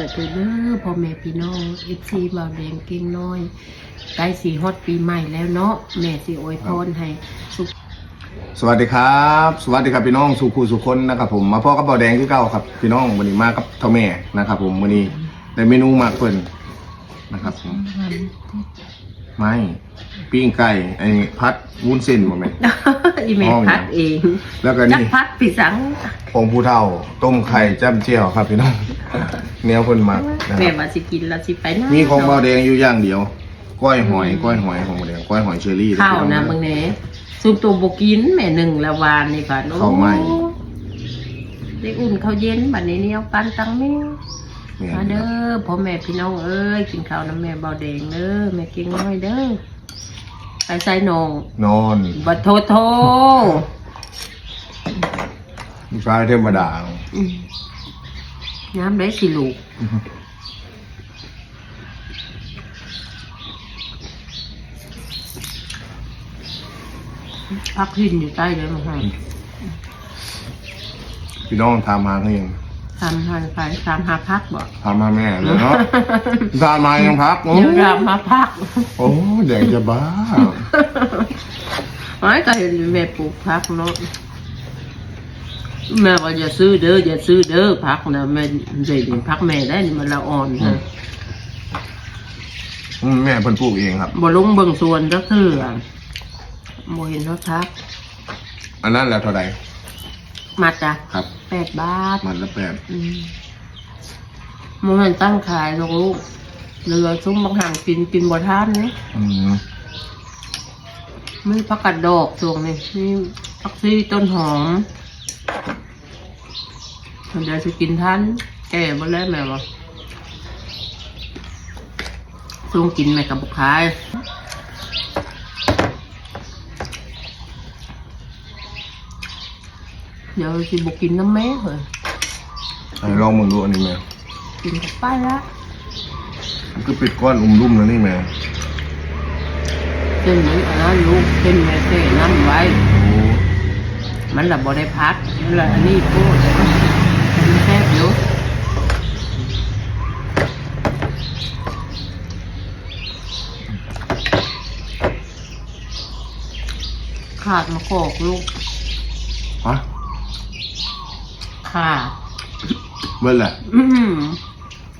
แต่เด้อพ่อแม่พี่น้องเอฟซีบาวแดงเก่งน้อยใกล้สีฮอตปีใหม่แล้วเนาะแม่สิอวยพรให้สุขสวัสดีครับ สวัสดีครับพี่น้องสุขูสุคนนะครับผมมาพ่อกับเบาแดงที่เก้าครับพี่น้องวันนี้มากับเท่าแม่นะครับผมวันนี้ได้เมนูมากเพิ่นนะครับผมไม่ ปิ้งไก่ไอ้พัดวุ้นเส้นบ่แม่น อีเมลพัดเองแล้วก็จักนี่พัดปีสังผงผู้เฒ่า ต้มไข่จ้ำเจียวครับพี่น้องแนวเพิ่นมากนะคแม่รับว่าสิกินแล้วสิไปนะมีของเบาแดงอยู่อย่างเดียวก้อยหอยก้อยหอยของเบาแดงก้อยหอยเชอรี่ข้าวพี่นะองมึงแหน่ซุปตัวบกินแม่หนึ่งละวานนี่ค่ะโอ้ข้าวไหม้ได้อุ่นข้าวเย็นบัดนี้เนี่ยเอาปันตังแม่แม่นมาเด้อพ่อแม่พี่น้องเอ้ยกินข้าวน้ำแม่เบาแดงเด้อแม่เก่งน้อยเด้อ ไปใส่นองนอนบัดโทโทฟ้าเทวดาอืมน้ำได้สิลูกพักหินอยู่ใต้เลยมั้งฮะพี่น้องทำมาเขา ยังทำหาไปทำหาพักบ่ทำมาแม่เลยเนาะทำมายังพักโอ้เดี๋ยวทำหาพักโอ้แดงจะบ้าไอ้ก็เห็นแม่ปลูกพักเนาะแม่ว่าอย่าซื้อเด้ออย่าซื้อเด้อพักนะแม่เด็พักแม่ได้นี่มันละอ่อนฮะอืมแม่เพิ่นปลูกเองครับ บ่ลงเบิ่งส่วนก็คือบ่เห็นเขาทัก อันนั้นแหละเท่าไหร่ มาจ้ะครับแปดบาทมันละแปดอืมมันมันตั้งขายลงลูกเรือซุ้มบางห่างกินกินบ่ทานนี่อืมมีผักกาดดอกช่วงนี้มีผักซีต้นหอมเดี๋ยวจะกินทันแก่บ่แล้วแม่บ่ช่วงกินแม่กับบุกขาย เดี๋ยวสิบุกินน้ำแม่เหรอให้ลองมึงดูอันนี้แม่กินกับป้าละมันก็ปิดก้อนอุ้มรุ่มแล้วนี่แม่เส้นนี้อันนั้นลูกเส้นแม่เส้นน้ำไว้ โอ้มันละบ่ได้พักมันละอันนี้พูดมันแซ่บอยู่ขาดมะกอกลูกฮะ ขาดเบิ้ลแหละอืม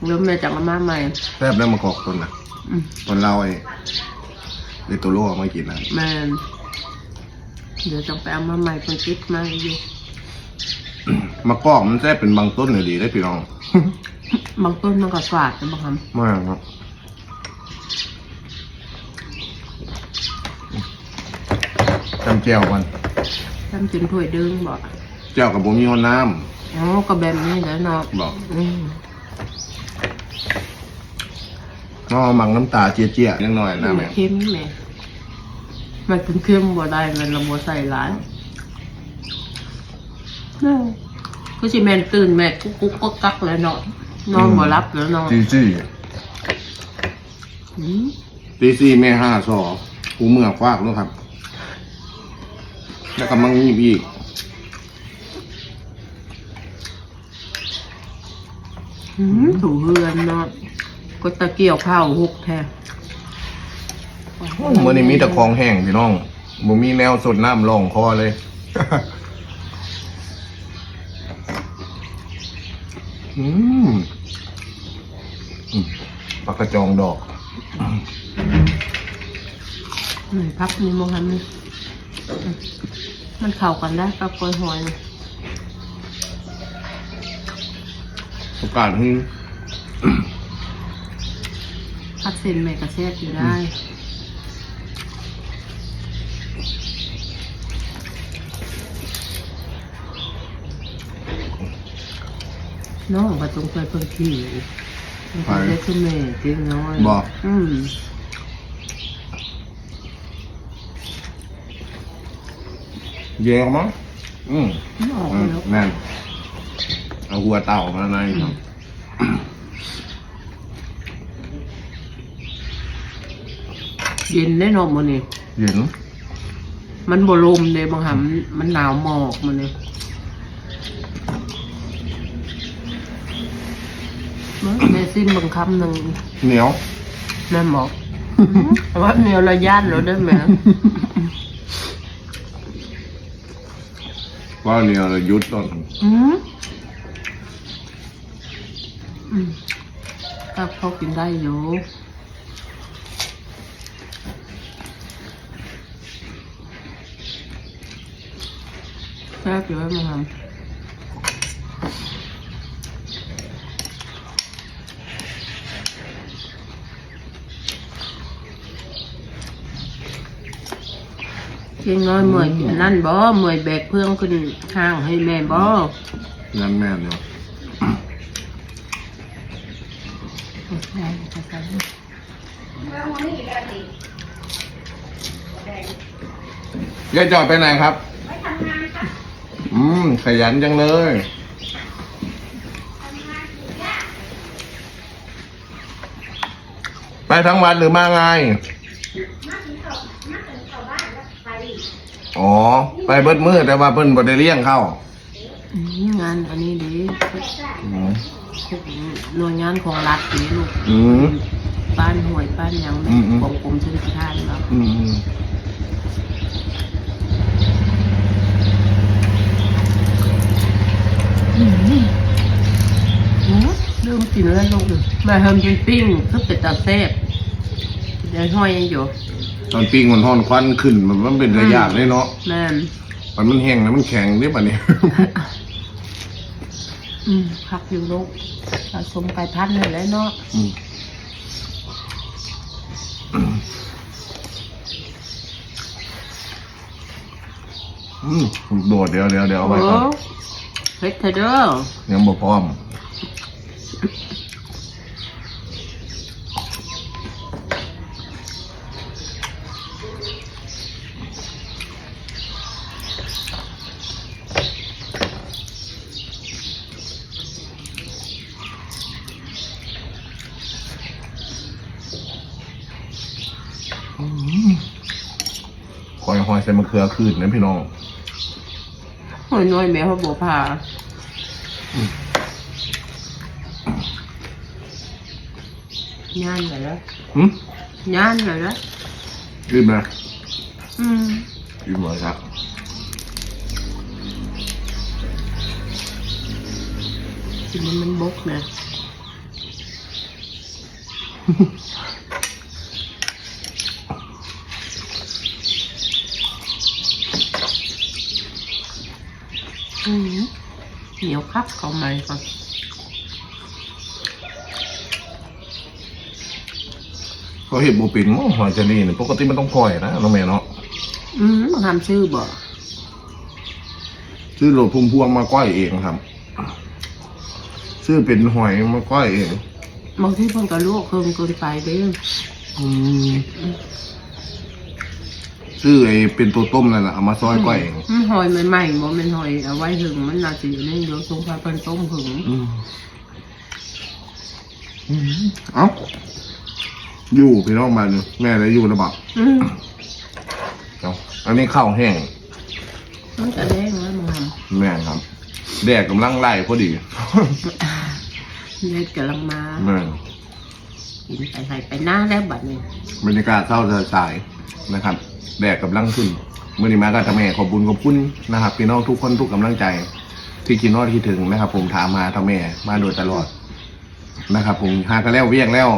แล้วแม่จะเอามาใหม่ แทบได้มากอกต้นน่ะอืมต้นเราไอ้เลโตโร่ไม่กินนะแม่นเดี๋ยวต้องไปเอามาใหม่เป็นคิดมาอยู่มากอกมันแทบเป็นบางต้นเลยดีได้พี่น้องบางต้นมันก็ฝาดนะบางคมากครับจำแก้วมันำทำจนถ้วยดึงบอกแก้วกับผมมีห้อน้ อ๋อก็แบบนี้แหล้วเนาะำบอกอืมน้องมังน้ำตาเจี๊ยเจี๊ยๆนิดหน่อยนะแม่เค็มแม่มันเป็นเค็มบ่ได้มันละบ่ใส่หลายเนาะก็สิแม่นตื่นแม่กุ๊กกุ๊กก็กักแล้วเนาะนอนบ่รับแล้วเนาะตีสี่อืมตีสี่แม่ห้าสอกูเมื่อควักแล้วครับ แล้วก็มังยีบอีก อืม ถูเฮือนเนาะก็ตะเกียวข้าวหกแท้เมื่อนี้มีแต่คลองแห้งพี่น้องบ่มีแนวสดน้ำรองคอเลย อืมอืมปลากระจองดอกอืมพักนี้มองหันนี่อืมมันเข้ากันได้กับกล้วยหอย นี่โอกาสที่พักเส้นแม่กระแทกอยู่ได้น้องประตรงไปเพิ่งขี่มันก็ได้ขึ้นแม่เก่งน้อยบอกอืมเยอะมั้งอืมออกอืมแล้วแน่น เอาหัวเต่ามาในครับเย็นแน่นอนมันนี่เย็นมันบลมเลยบางหำมันหนาวหมอกมันนี่แม่ซิมบางคำหนึ่งเหนียวแม่บอกว่าเนียวระยานเราได้ไหมว่าเหนียวเลยยุดต้นอืมอื มก็พอกินได้อยู่แซ่บอยู่ไหมมังคำกินน้อยเมื่อยนั่นบ่เมื่อยแบกเพื่องขึ้นห้างให้แม่บ่งั้นแม่เดี ยวยายจอยไปไหนครับ อืม ขยันจังเลย ไปทั้งวันหรือมาไง อ๋อ ไปเบิดมือแต่ว่าเพิ่นบ่ได้เลี้ยงเข้าอืมงานอันนี้ดีอืม หน่วยงานของรัฐดีลูกอืม บ้านห่วยบ้านหยังอืมอืม ของกรมชลประทานเนาะอืมอืมอืมเริ่มกินแล้วลูกแม่เฮิมกินปิ้งเพื่อเป็ดตาแซ่บเดี๋ยวห้อยอยู่ตอนปิ้งมันทอนควันขึ้นมันมันเป็นระยะเลยเนาะแม่น มันมันแห้งแล้วมันแข็งเด้ป่ะเนี่ย อืมพักอยู่ลูกผสมไก่พันธุ์เลยแหล้วเนาะอืมอืมโดดเดี๋ยวเดี๋ยวเดี๋ยวเอาไว้ก่อนเฮ็ดเถอะเด้อยังบ่พร้อม ส่มะเขือคืนนะพี่น้องห้อยน้อยแม่เขาบอกพาย่านเลยแล้วหืมย่านเลยแล้วขึ้นนะอืมขึ้นมาครับทีนี้มันบกนะ เหนียวครับเขาใหม่ก่อนเขาเห็ดบูปินมั้งหอยเจนี่เนี่ยปกติมันต้องปล่อยนะน้องแม่เนาะอืมทำชื่อบ่ซื้อโหลดพุ่มพวงมาก้อยเองครับ ซื้อเป็นหอยมาก้อยเองบางทีเพิ่นก็ลวกเพิ่มเกินไปเด้อ ซื้อไอ้เป็นตัวต้มนั่นแหละเอามาซอยก้อยเองอืมหอยใหม่ๆบ่แม่นหอยเอาไว้ถึงมันน่าสิอยู่ในเดี๋ยวสงพาเพิ่นต้มถึงอืมอืมเอ้าอยู่พี่น้องมาเนี่ยแม่ได้อยู่แล้วบอกอืมเอ้าอันนี้ข้าวแห้งมันจะแดงแล้วมึงทแม่ครับ แดดกำลังไล่พอดีำเล็ดกำลังมาแม่ กินไปใส่ไปหน้าแล้วบัดนี้บรรยากาศเศร้าสายๆนะครับ แดดกำลังขึ้นเมื่อนี้มาก็ทำแม่ขอบบุญขอบคุณนะครับพี่น้องทุกคนทุกกำลังใจ ที่คิดนอดคิดถึงนะครับ ผมถามมาทำแม่มาโดยตลอดนะครับ ผมหากันแล้วเวียงแล้ว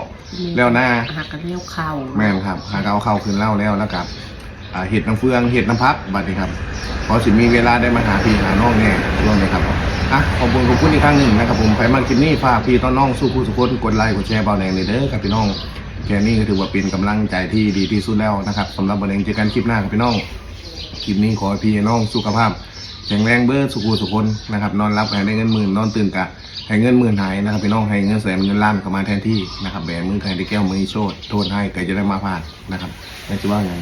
แล้วหน้าหักกันแล้วเข้าแม่นครับ หาเอาเข้าคืนเล่าแล้วแล้วกับอ่าเห็ดน้ำเฟืองเห็ดน้ำพักบัดนี้ครับพอสิมีเวลาได้มาหาพี่หาน้องแน่ร่วมเลยครับอะขอบคุณขอบคุณอีกครั้งหนึ่งนะครับ ผมไปมาคลิปนี้ฝากพี่ต้อนน้องสู้ผู้สุขคนกดไลค์กดแชร์เบาแดงเลยเด้อครับพี่น้อง แค่นี้ก็ถือว่าเป็นกำลังใจที่ดีที่สุดแล้วนะครับสำหรับเบาแดงเจอกันคลิปหน้าครับพี่น้องคลิปนี้ขอให้พี่น้องสุขภาพแข็งแรงเบิร์ดสุขสุขคนนะครับนอนรับให้ได้เงินหมื่นนอนตื่นกะให้เงินหมื่นหายนะครับพี่น้องให้เงินแสนเงินล้านเข้ามาแทนที่นะครับแบมือใครได้แก้วมือโชดโทษให้ก็จะได้มาผ่านนะครับไม่จะว่าไง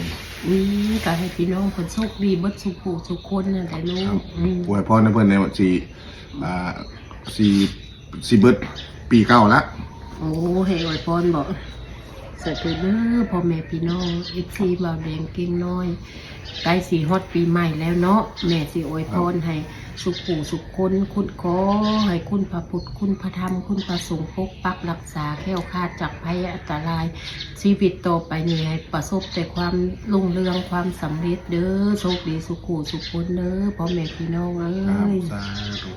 อืมก็ให้พี่น้องคนโชคดีเบิดสุขผู้สุขคนนั่นแหละลูครับกอืมอวยพรในเพื่อนในวันสี่อ่าสี่สี่เบิร์ดปีเก้าละ โอ้เฮอวยพรบอก สวัสดีเด้อพ่อแม่พี่น้องเอฟซีบาวแดงเก่งน้อยใกล้สีฮอตปีใหม่แล้วเนาะแม่สิอวยพรให้สุขูสุขคนคุณขอให้คุณพระพุทธคุณพระธรรมคุณพระสงฆ์ปกปักรักษาแค้วคลาดจากภัยอันตราย ชีวิตต่อไปนี้ให้ประสบแต่ความรุ่งเรืองความสำเร็จเด้อโชคดีสุขูสุขคนเด้อพ่อแม่พี่น้องเอ้ย สาธุ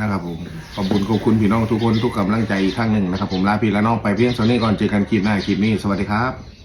นะครับผมขอบคุณขอบคุณพี่น้องทุกคนทุกกำลังใจอีกครั้งหนึ่งนะครับผมลาพี่และน้องไปเพียงเท่านี้ก่อนเจอกันคลิปหน้าคลิปนี้สวัสดีครับ